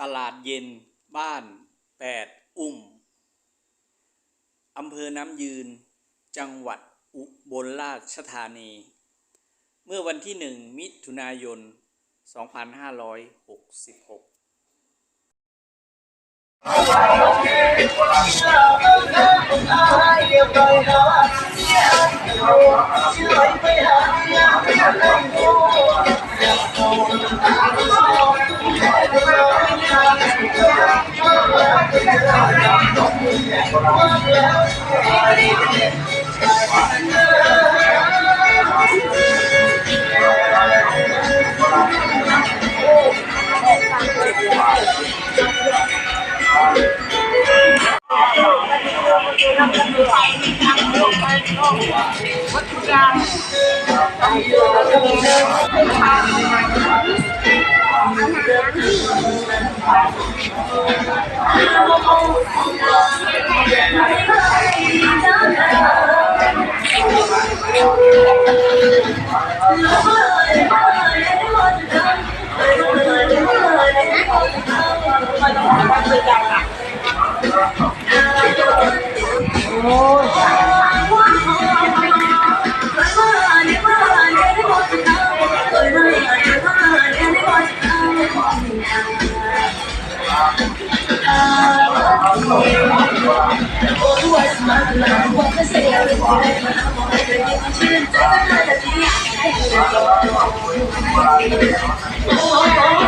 ตลาดเย็น บ้านแปดอุ้มอำเภอน้ำยืน จังหวัดอุบลราชธานี เมื่อวันที่หนึ่งมิถุนายน 2566พืชสาม What you? Oh,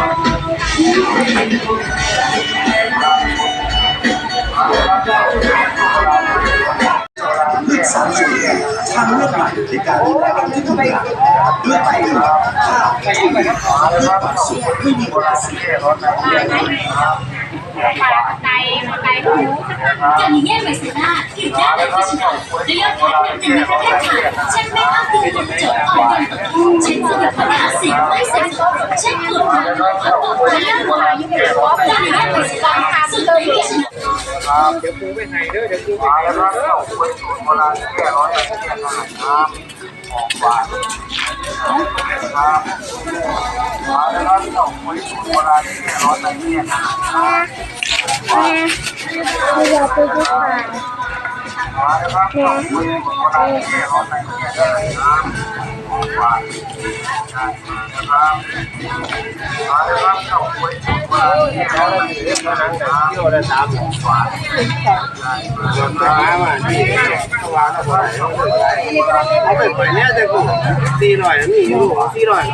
สามสี่ทางเลือกใหม่ในการดูแลกันที่ทุกอย่างเลือกไปหนึ่งข้าที่ไม่ขาวเลือกปัดสุกไม่มีภาษี สีจากนี้แยกไปสุดหน้าผิวหน้าและพิชิตและยอดขายอันดับหนึ่งในประเทศไทยเช็คไม่อัพดูผลจดอ่อนโยนต่อเช็คสมุดปัญหาสิวไม่เซ็งเช็คกดทางพักตกและเรื่องวายจากนี้แยกไปสุดหน้าสุดเลยพิชิตเดี๋ยวปูไปให้เด้อเดี๋ยวปูไปให้เด้ออยากไปดูป่าเที่ยวได้สา มหมื่นกว่าเดินมาว่าที่เขาว่าเราบ่ได้เอาไปไปเนี่ยแต่กู สี่ร้อยนี่อยู่สี่ร้อย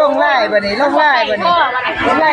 ลงไล่บ่นี้ลงไล่บ่นี้ลงไล่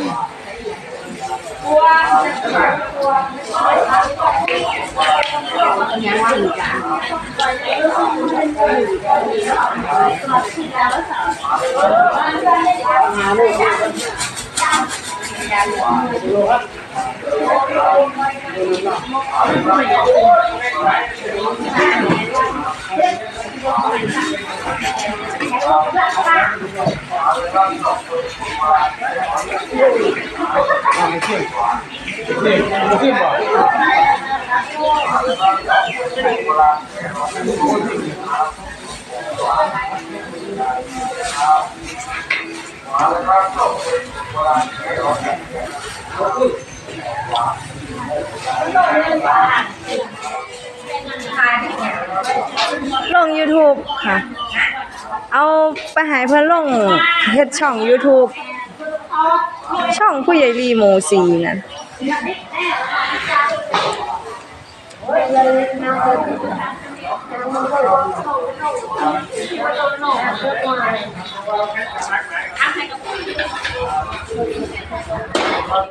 แอนเดี๋ยวยางมันก็เองเข้า สู่ ลง YouTube ค่ะ เอาไปหายเพิ่นลงเฮ็ดช่อง YouTube ช่องผู้ใหญ่ลีหมู่สี่นั่น